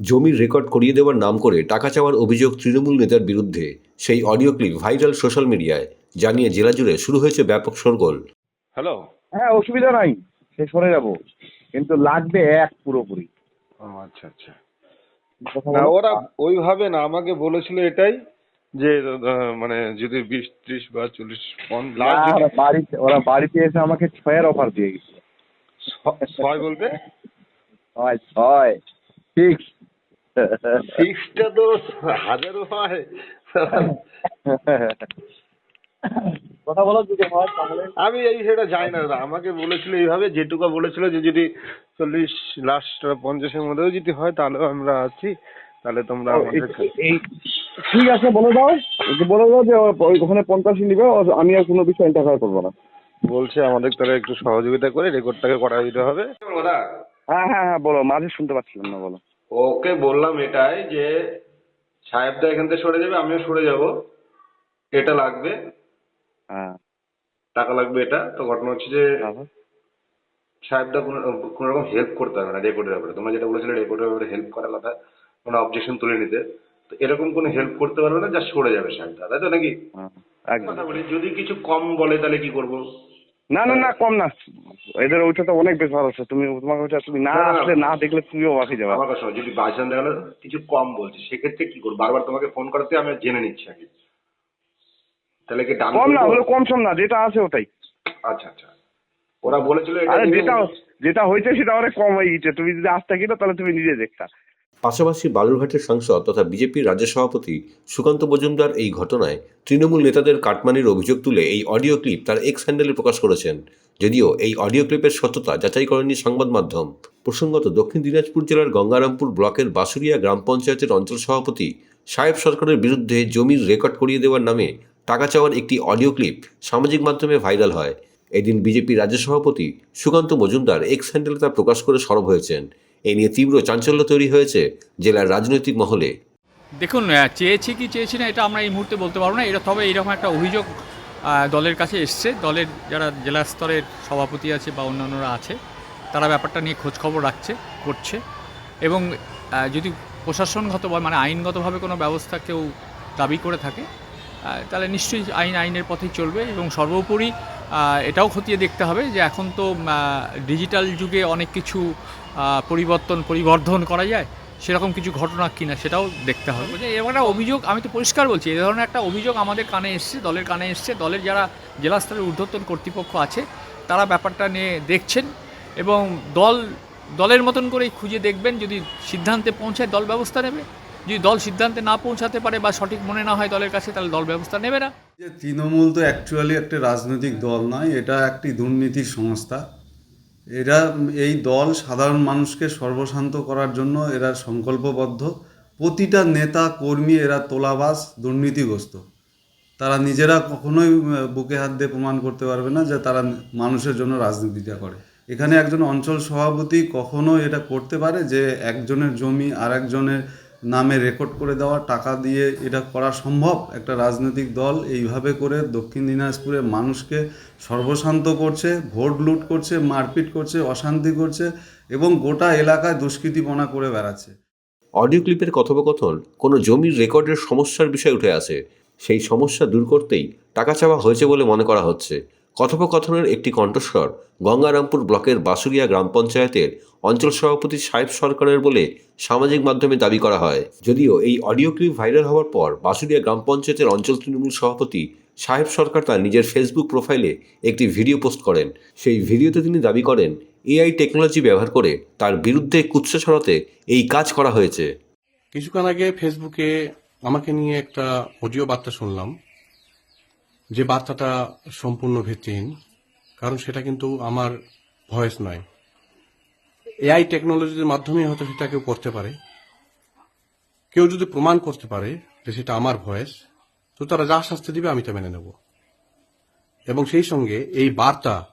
জমির রেকর্ড করিয়ে দেওয়ার নাম করে টাকা চাওয়ার অভিযোগ তৃণমূল নেতার বিরুদ্ধে। সেই অডিও ক্লিপ ভাইরাল সোশ্যাল মিডিয়ায় জানিয়ে জেলা জুড়ে শুরু হয়েছে ব্যাপক শোরগোল। হ্যালো হ্যাঁ অসুবিধা নাই। সে সরে যাব। কিন্তু লাগবে এক পুরোপুরি। ও আচ্ছা আচ্ছা। না ওরা ওইভাবে না আমাকে বলেছিল এটাই যে মানে যদি বিশ ত্রিশ বা চল্লিশ পন বাড়িতে ওরা বাড়িতে এসে আমাকে ছয়ের অফার দিয়ে গেছে। ছয় বলতে ছয় ছয়। ঠিক সিক্সটা তো হাজারও হয়। কথা বলো যদি হয় তাহলে? আমি এই সেটা জানি না দাদা। আমাকে বলেছিল এইভাবে যেটুকু বলেছিল যে যদি চল্লিশ লাস্ট পঞ্চাশের মধ্যেও যদি হয় তাহলেও আমরা আছি। তাহলে তোমরা আমাদের এই- এই ঠিক আছে বলে দাও। যে বলে দাও যে ওই ওখানে পঞ্চাশই নিবে আমি আর কোনো বিষয় ইন্টারফেয়ার করব না। বলছে আমাদের তাহলে একটু সহযোগিতা করে রেকর্ডটাকে করা দিতে হবে। হ্যাঁ হ্যাঁ হ্যাঁ বলো মাঝে শুনতে পাচ্ছিলাম না বলো। ওকে বললাম এটাই যে সাহেবদা এখান থেকে সরে যাবে আমিও সরে যাব। এটা লাগবে। হ্যাঁ। টাকা লাগবে এটা। তো ঘটনা হচ্ছে যে? সাহেবদা কোনো কোনো রকম হেল্প করতে হবে না রেকর্ডের ব্যাপারে। তোমরা যেটা বলেছিলে রেকর্ডের ব্যাপারে হেল্প করার কথা কোনো অবজেকশন তুলে নিতে। তো এরকম কোনো হেল্প করতে পারবে না যা সরে যাবে সাহেবদা তাই তো নাকি? হ্যাঁ, কথা বলি যদি কিছু কম বলে তাহলে কি করব? না না না কম না। এদের ওইটা তো অনেক বেশ ভালো তুমি তোমার ওইটা তুমি না। আসলে না দেখলে তুমিও বাকি যাবে। আমার কথা যদি বাইচান দেখা গেলো কিছু কম বলছে। সেক্ষেত্রে কি করব? বারবার তোমাকে ফোন করাতে আমি জেনে নিচ্ছি আগে। তাহলে কি ডান কম না? হলে কম সম না যেটা আছে ওটাই। আচ্ছা আচ্ছা। ওরা বলেছিল এটা যেটা যেটা হয়েছে সেটা অনেক কম হয়ে গেছে তুমি যদি আসতে কিনো তাহলে তুমি নিজে দেখতা। পাশাপাশি বালুরঘাটের সাংসদ তথা বিজেপির রাজ্য সভাপতি সুকান্ত মজুমদার এই ঘটনায় তৃণমূল নেতাদের কাটমানির অভিযোগ তুলে এই অডিও ক্লিপ তার এক্স হ্যান্ডেলে প্রকাশ করেছেন। যদিও এই অডিও ক্লিপের সত্যতা যাচাই করেনি সংবাদ মাধ্যম। প্রসঙ্গত, দক্ষিণ দিনাজপুর জেলার গঙ্গারামপুর ব্লকের বাসুরিয়া গ্রাম পঞ্চায়েতের অঞ্চল সভাপতি সাহেব সরকারের বিরুদ্ধে জমির রেকর্ড করিয়ে দেওয়ার নামে টাকা চাওয়ার একটি অডিও ক্লিপ সামাজিক মাধ্যমে ভাইরাল হয়। এদিন বিজেপি রাজ্য সভাপতি সুকান্ত মজুমদার এক্স হ্যান্ডেলে তা প্রকাশ করে সরব হয়েছেন। এ নিয়ে তীব্র চাঞ্চল্য তৈরি হয়েছে জেলার রাজনৈতিক মহলে। দেখুন চেয়েছি কি চেয়েছি না, এটা আমরা এই মুহূর্তে বলতে পারব না। এটা তবে এরকম একটা অভিযোগ দলের কাছে এসছে। দলের যারা জেলা স্তরের সভাপতি আছে বা অন্যান্যরা আছে, তারা ব্যাপারটা নিয়ে খোঁজ খবর রাখছে, করছে। এবং যদি প্রশাসনগত মানে আইনগতভাবে কোনো ব্যবস্থা কেউ দাবি করে থাকে তাহলে নিশ্চয়ই আইন, আইনের পথেই চলবে এবং সর্বোপরি এটাও খতিয়ে দেখতে হবে যে এখন তো ডিজিটাল যুগে অনেক কিছু পরিবর্তন, পরিবর্ধন করা যায়। সেরকম কিছু ঘটনা কিনা সেটাও দেখতে হবে। এরকম একটা অভিযোগ, আমি তো পরিষ্কার বলছি, এ ধরনের একটা অভিযোগ আমাদের কানে এসছে, দলের কানে এসছে। দলের যারা জেলা স্তরের ঊর্ধ্বতন কর্তৃপক্ষ আছে, তারা ব্যাপারটা নিয়ে দেখছেন এবং দল, দলের মতন করেই খুঁজে দেখবেন, যদি সিদ্ধান্তে পৌঁছায় দল ব্যবস্থা নেবে। যদি দল সিদ্ধান্তে না পৌঁছাতে পারে বা সঠিক মনে না হয় দলের কাছে, তাহলে দল ব্যবস্থা নেবে না। যে তৃণমূল তো অ্যাকচুয়ালি একটা রাজনৈতিক দল নয়, এটা একটি দুর্নীতির সংস্থা। এরা এই দল সাধারণ মানুষকে সর্বশান্ত করার জন্য এরা সংকল্পবদ্ধ। প্রতিটা নেতা, কর্মী এরা তোলাবাস দুর্নীতিগ্রস্ত। তারা নিজেরা কখনোই বুকে হাত দিয়ে প্রমাণ করতে পারবে না যে তারা মানুষের জন্য রাজনীতিটা করে। এখানে একজন অঞ্চল সভাপতি কখনো এটা করতে পারে যে একজনের জমি আর একজনের নামে রেকর্ড করে দেওয়া, টাকা দিয়ে এটা করা সম্ভব। একটা রাজনৈতিক দল এইভাবে করে দক্ষিণ দিনাজপুরে মানুষকে সর্বশান্ত করছে, ভোট লুট করছে, মারপিট করছে, অশান্তি করছে এবং গোটা এলাকায় দুষ্কৃতিপনা করে বেড়াচ্ছে। অডিও ক্লিপের কথোপকথন, কোনো জমির রেকর্ডের সমস্যার বিষয় উঠে আসে। সেই সমস্যা দূর করতেই টাকা চাওয়া হয়েছে বলে মনে করা হচ্ছে। কথোপকথনের একটি কণ্ঠস্বর গঙ্গারামপুর ব্লকের বাসুরিয়া গ্রাম পঞ্চায়েতের অঞ্চল সভাপতি সাহেব সরকারের বলে সামাজিক মাধ্যমে দাবি করা হয়। যদিও এই অডিও ক্লিপ ভাইরাল হওয়ার পর বাসুরিয়া গ্রাম পঞ্চায়েতের অঞ্চল তৃণমূল সভাপতি সাহেব সরকার তার নিজের ফেসবুক প্রোফাইলে একটি ভিডিও পোস্ট করেন। সেই ভিডিওতে তিনি দাবি করেন, এআই টেকনোলজি ব্যবহার করে তার বিরুদ্ধে কুৎসা ছড়াতে এই কাজ করা হয়েছে। কিছুক্ষণ আগে ফেসবুকে আমাকে নিয়ে একটা অডিও বার্তা শুনলাম। যে বার্তাটা সম্পূর্ণ ভিত্তিহীন, কারণ সেটা কিন্তু আমার ভয়েস নয়। এআই টেকনোলজির মাধ্যমে হয়তো সেটা কেউ করতে পারে। কেউ যদি প্রমাণ করতে পারে যে সেটা আমার ভয়েস, তো তারা যা শাস্তি দিবে আমি তা মেনে নেব। এবং সেই সঙ্গে এই বার্তা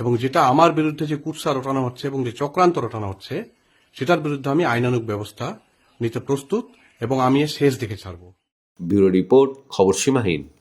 এবং যেটা আমার বিরুদ্ধে যে কুৎসা রটানো হচ্ছে এবং যে চক্রান্ত রটানো হচ্ছে, সেটার বিরুদ্ধে আমি আইনানুগ ব্যবস্থা নিতে প্রস্তুত এবং আমি এর শেষ দেখে ছাড়বো। ব্যুরো রিপোর্ট, খবর সীমাহীন।